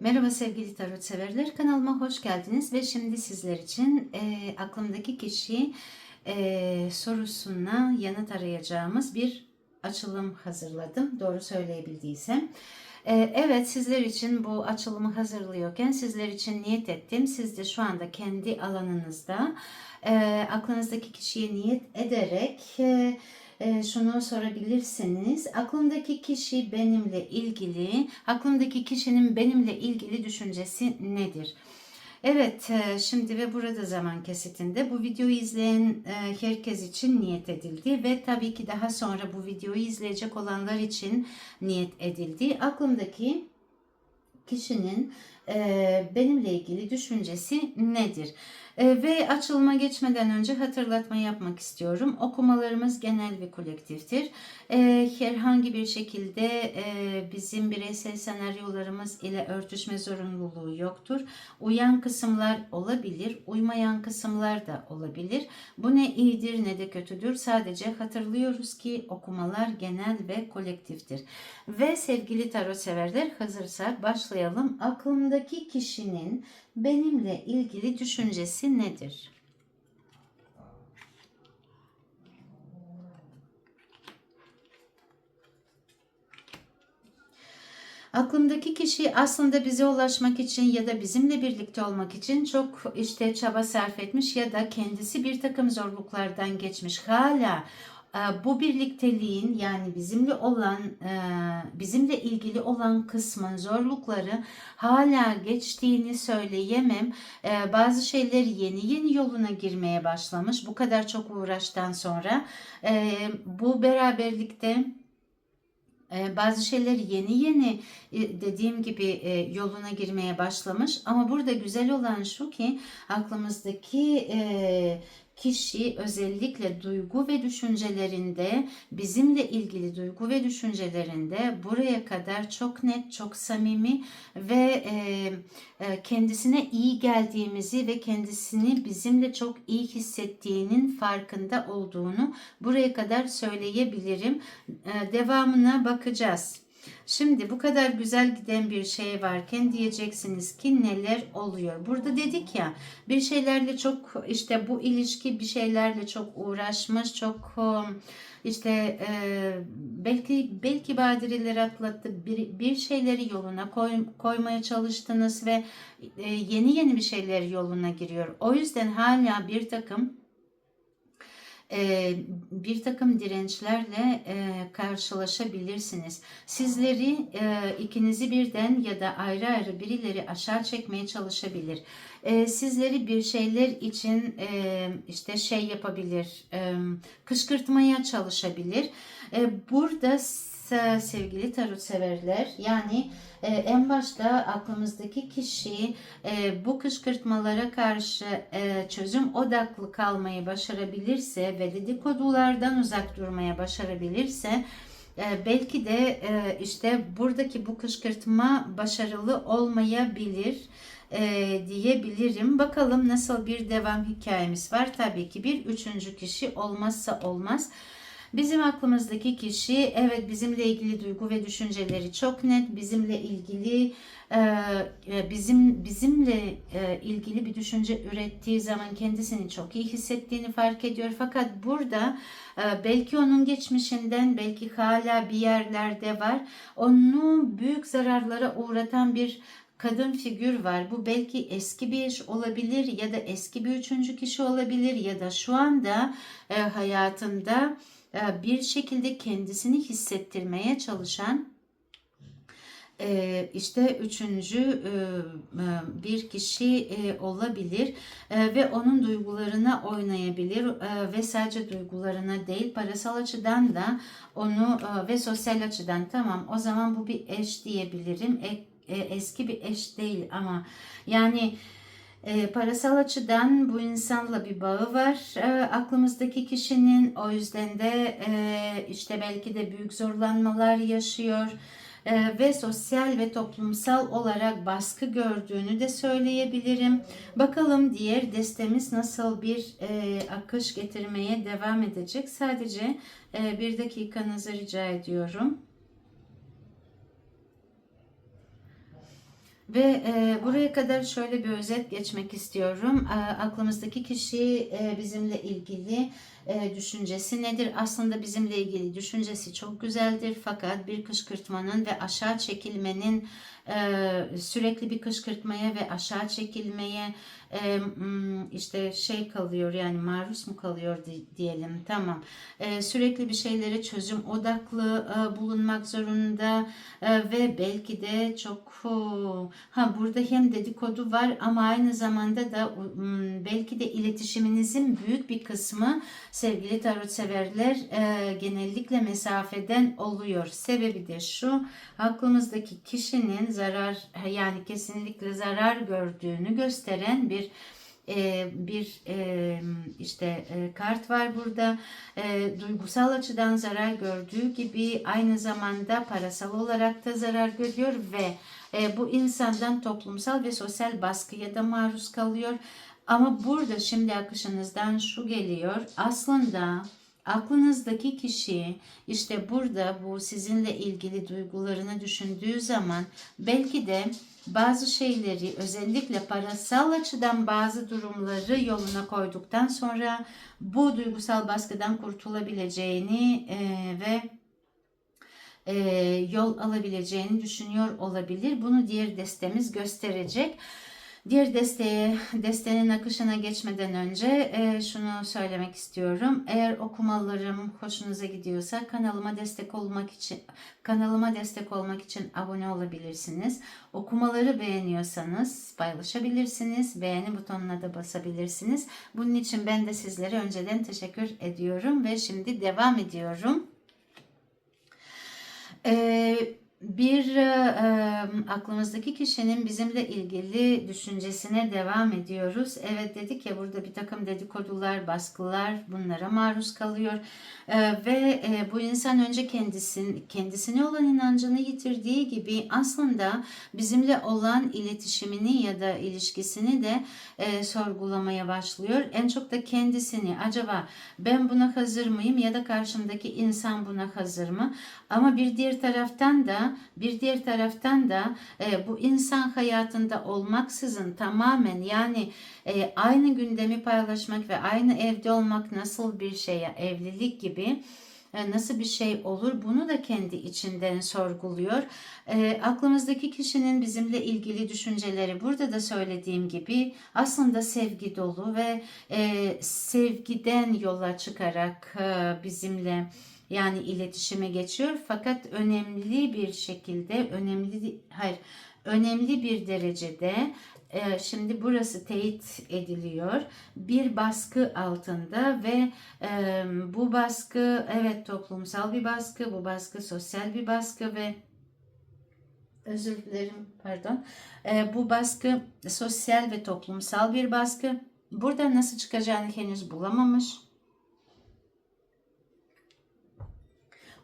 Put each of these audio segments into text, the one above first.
Merhaba sevgili tarot severler kanalıma hoş geldiniz ve şimdi sizler için e, aklımdaki kişi e, sorusuna yanıt arayacağımız bir açılım hazırladım doğru söyleyebildiysem. E, evet sizler için bu açılımı hazırlıyorken sizler için niyet ettim. Siz de şu anda kendi alanınızda e, aklınızdaki kişiye niyet ederek... E, e, şunu sorabilirsiniz. Aklımdaki kişi benimle ilgili, aklımdaki kişinin benimle ilgili düşüncesi nedir? Evet, e, şimdi ve burada zaman kesitinde bu videoyu izleyen e, herkes için niyet edildi ve tabii ki daha sonra bu videoyu izleyecek olanlar için niyet edildi. Aklımdaki kişinin e, benimle ilgili düşüncesi nedir? E, ve açılıma geçmeden önce hatırlatma yapmak istiyorum. Okumalarımız genel ve kolektiftir. E, herhangi bir şekilde e, bizim bireysel senaryolarımız ile örtüşme zorunluluğu yoktur. Uyan kısımlar olabilir, uymayan kısımlar da olabilir. Bu ne iyidir ne de kötüdür. Sadece hatırlıyoruz ki okumalar genel ve kolektiftir. Ve sevgili tarot severler hazırsak başlayalım. Aklımdaki kişinin benimle ilgili düşüncesi nedir? Aklımdaki kişi aslında bize ulaşmak için ya da bizimle birlikte olmak için çok işte çaba sarf etmiş ya da kendisi bir takım zorluklardan geçmiş. Hala bu birlikteliğin yani bizimle olan e, bizimle ilgili olan kısmın zorlukları hala geçtiğini söyleyemem. E, bazı şeyler yeni yeni yoluna girmeye başlamış. Bu kadar çok uğraştan sonra bu beraberlikte bazı şeyler yeni yeni dediğim gibi yoluna girmeye başlamış ama burada güzel olan şu ki aklımızdaki kişi özellikle duygu ve düşüncelerinde bizimle ilgili duygu ve düşüncelerinde buraya kadar çok net, çok samimi ve e, e, kendisine iyi geldiğimizi ve kendisini bizimle çok iyi hissettiğinin farkında olduğunu buraya kadar söyleyebilirim. E, devamına bakacağız. Şimdi bu kadar güzel giden bir şey varken diyeceksiniz ki neler oluyor? Burada dedik ya bir şeylerle çok işte bu ilişki bir şeylerle çok uğraşmış, çok um, işte e, belki belki badireler atlattı bir, bir şeyleri yoluna koy, koymaya çalıştınız ve e, yeni yeni bir şeyler yoluna giriyor. O yüzden hala bir takım e, bir takım dirençlerle e, karşılaşabilirsiniz. Sizleri e, ikinizi birden ya da ayrı ayrı birileri aşağı çekmeye çalışabilir. E, sizleri bir şeyler için e, işte şey yapabilir, e, kışkırtmaya çalışabilir. E, burada sevgili tarot severler yani e, en başta aklımızdaki kişi e, bu kışkırtmalara karşı e, çözüm odaklı kalmayı başarabilirse ve dedikodulardan uzak durmaya başarabilirse e, belki de e, işte buradaki bu kışkırtma başarılı olmayabilir e, diyebilirim. Bakalım nasıl bir devam hikayemiz var. Tabii ki bir üçüncü kişi olmazsa olmaz. Bizim aklımızdaki kişi evet bizimle ilgili duygu ve düşünceleri çok net. Bizimle ilgili e, e, bizim bizimle e, ilgili bir düşünce ürettiği zaman kendisini çok iyi hissettiğini fark ediyor. Fakat burada belki onun geçmişinden belki hala bir yerlerde var. Onu büyük zararlara uğratan bir kadın figür var. Bu belki eski bir eş olabilir ya da eski bir üçüncü kişi olabilir ya da şu anda hayatında bir şekilde kendisini hissettirmeye çalışan e, işte üçüncü e, bir kişi olabilir ve onun duygularına oynayabilir ve sadece duygularına değil parasal açıdan da onu ve sosyal açıdan tamam o zaman bu bir eş diyebilirim eski bir eş değil ama yani e, parasal açıdan bu insanla bir bağı var e, aklımızdaki kişinin. O yüzden de e, işte belki de büyük zorlanmalar yaşıyor e, ve sosyal ve toplumsal olarak baskı gördüğünü de söyleyebilirim. Bakalım diğer destemiz nasıl bir e, akış getirmeye devam edecek. Sadece e, bir dakikanızı rica ediyorum. Ve e, buraya kadar şöyle bir özet geçmek istiyorum. E, aklımızdaki kişi e, bizimle ilgili e, düşüncesi nedir? Aslında bizimle ilgili düşüncesi çok güzeldir fakat bir kışkırtmanın ve aşağı çekilmenin e, sürekli bir kışkırtmaya ve aşağı çekilmeye e, işte şey kalıyor yani maruz mu kalıyor di- diyelim tamam E, sürekli bir şeylere çözüm odaklı e, bulunmak zorunda e, ve belki de çok ha burada hem dedikodu var ama aynı zamanda da belki de iletişiminizin büyük bir kısmı sevgili tarot severler genellikle mesafeden oluyor. Sebebi de şu aklımızdaki kişinin zarar yani kesinlikle zarar gördüğünü gösteren bir e, bir e, işte e, kart var burada. E, duygusal açıdan zarar gördüğü gibi aynı zamanda parasal olarak da zarar görüyor ve e, bu insandan toplumsal ve sosyal baskıya da maruz kalıyor. Ama burada şimdi akışınızdan şu geliyor. Aslında aklınızdaki kişi işte burada bu sizinle ilgili duygularını düşündüğü zaman belki de bazı şeyleri özellikle parasal açıdan bazı durumları yoluna koyduktan sonra bu duygusal baskıdan kurtulabileceğini e, ve e, yol alabileceğini düşünüyor olabilir. Bunu diğer destemiz gösterecek. Diğer desteğe, desteğinin akışına geçmeden önce e, şunu söylemek istiyorum. Eğer okumalarım hoşunuza gidiyorsa kanalıma destek olmak için kanalıma destek olmak için abone olabilirsiniz. Okumaları beğeniyorsanız paylaşabilirsiniz. Beğeni butonuna da basabilirsiniz. Bunun için ben de sizlere önceden teşekkür ediyorum ve şimdi devam ediyorum. Eee bir e, aklımızdaki kişinin bizimle ilgili düşüncesine devam ediyoruz. Evet dedik ya burada bir takım dedikodular, baskılar bunlara maruz kalıyor. E, ve e, bu insan önce kendisin, kendisine olan inancını yitirdiği gibi aslında bizimle olan iletişimini ya da ilişkisini de e, sorgulamaya başlıyor. En çok da kendisini acaba ben buna hazır mıyım ya da karşımdaki insan buna hazır mı? Ama bir diğer taraftan da bir diğer taraftan da e, bu insan hayatında olmaksızın tamamen yani e, aynı gündemi paylaşmak ve aynı evde olmak nasıl bir şey evlilik gibi e, nasıl bir şey olur bunu da kendi içinden sorguluyor. E, aklımızdaki kişinin bizimle ilgili düşünceleri burada da söylediğim gibi aslında sevgi dolu ve e, sevgiden yola çıkarak e, bizimle yani iletişime geçiyor. Fakat önemli bir şekilde önemli hayır önemli bir derecede e, şimdi burası teyit ediliyor. Bir baskı altında ve e, bu baskı evet toplumsal bir baskı bu baskı sosyal bir baskı ve özür dilerim pardon. E, bu baskı sosyal ve toplumsal bir baskı. Burada nasıl çıkacağını henüz bulamamış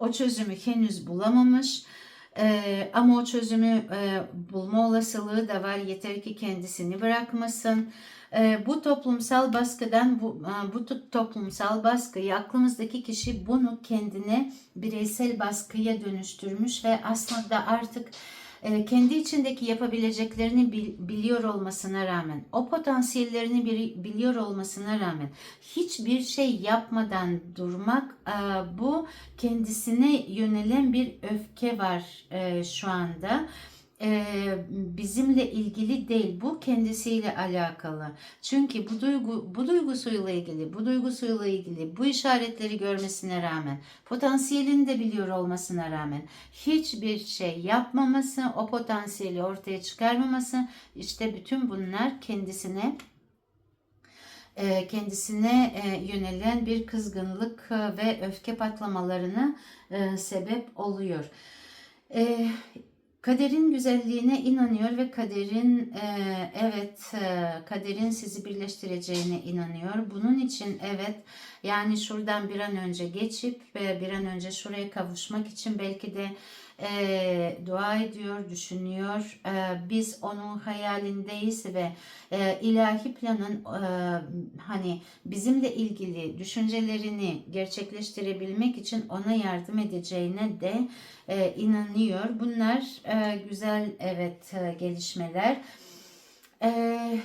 o çözümü henüz bulamamış. Ee, ama o çözümü e, bulma olasılığı da var. Yeter ki kendisini bırakmasın. Ee, bu toplumsal baskıdan bu, e, bu toplumsal baskıyı aklımızdaki kişi bunu kendine bireysel baskıya dönüştürmüş ve aslında artık kendi içindeki yapabileceklerini biliyor olmasına rağmen, o potansiyellerini biliyor olmasına rağmen hiçbir şey yapmadan durmak e, bu kendisine yönelen bir öfke var e, şu anda e, bizimle ilgili değil. Bu kendisiyle alakalı. Çünkü bu duygu bu duygusuyla ilgili, bu duygusuyla ilgili bu işaretleri görmesine rağmen, potansiyelini de biliyor olmasına rağmen hiçbir şey yapmaması, o potansiyeli ortaya çıkarmaması işte bütün bunlar kendisine kendisine yönelen bir kızgınlık ve öfke patlamalarına sebep oluyor. Kaderin güzelliğine inanıyor ve kaderin e, evet e, kaderin sizi birleştireceğine inanıyor. Bunun için evet yani şuradan bir an önce geçip ve bir an önce şuraya kavuşmak için belki de e, dua ediyor, düşünüyor. E, biz onun hayalindeyiz ve e, ilahi planın e, hani bizimle ilgili düşüncelerini gerçekleştirebilmek için ona yardım edeceğine de e, inanıyor. Bunlar e, güzel evet e, gelişmeler. Eee e,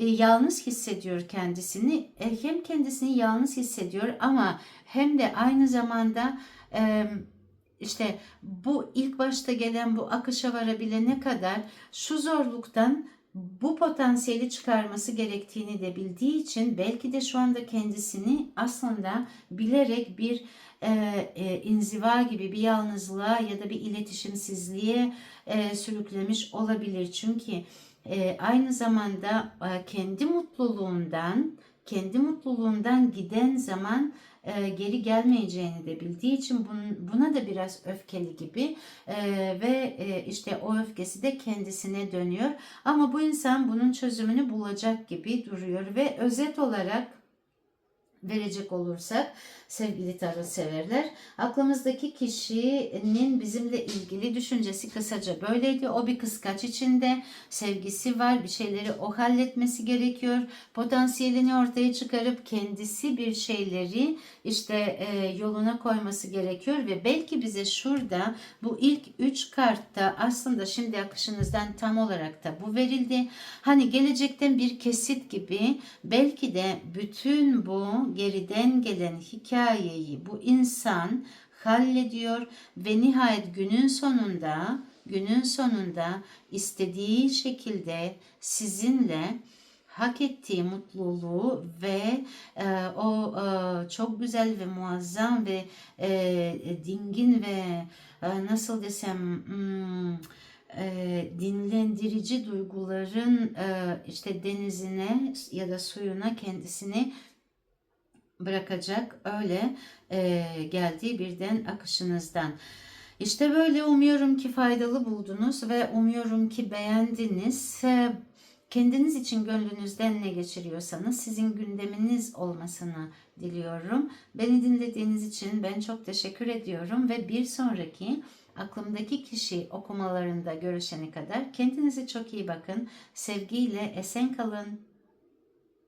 yalnız hissediyor kendisini. E, hem kendisini yalnız hissediyor ama hem de aynı zamanda e, işte bu ilk başta gelen bu akışa varabilene kadar şu zorluktan bu potansiyeli çıkarması gerektiğini de bildiği için belki de şu anda kendisini aslında bilerek bir e, e, inziva gibi bir yalnızlığa ya da bir iletişimsizliğe e, sürüklemiş olabilir. Çünkü e, aynı zamanda e, kendi mutluluğundan kendi mutluluğundan giden zaman e, geri gelmeyeceğini de bildiği için bun, buna da biraz öfkeli gibi e, ve e, işte o öfkesi de kendisine dönüyor. Ama bu insan bunun çözümünü bulacak gibi duruyor ve özet olarak verecek olursak sevgili tarot severler aklımızdaki kişinin bizimle ilgili düşüncesi kısaca böyleydi. O bir kıskaç içinde sevgisi var bir şeyleri o halletmesi gerekiyor. Potansiyelini ortaya çıkarıp kendisi bir şeyleri işte e, yoluna koyması gerekiyor ve belki bize şurada bu ilk üç kartta aslında şimdi akışınızdan tam olarak da bu verildi. Hani gelecekten bir kesit gibi belki de bütün bu geriden gelen hikayeyi bu insan hallediyor ve nihayet günün sonunda günün sonunda istediği şekilde sizinle hak ettiği mutluluğu ve e, o e, çok güzel ve muazzam ve e, dingin ve e, nasıl desem hmm, e, dinlendirici duyguların e, işte denizine ya da suyuna kendisini bırakacak öyle e, geldiği birden akışınızdan. İşte böyle umuyorum ki faydalı buldunuz ve umuyorum ki beğendiniz. E, kendiniz için gönlünüzden ne geçiriyorsanız sizin gündeminiz olmasını diliyorum. Beni dinlediğiniz için ben çok teşekkür ediyorum ve bir sonraki aklımdaki kişi okumalarında görüşene kadar kendinize çok iyi bakın. Sevgiyle esen kalın.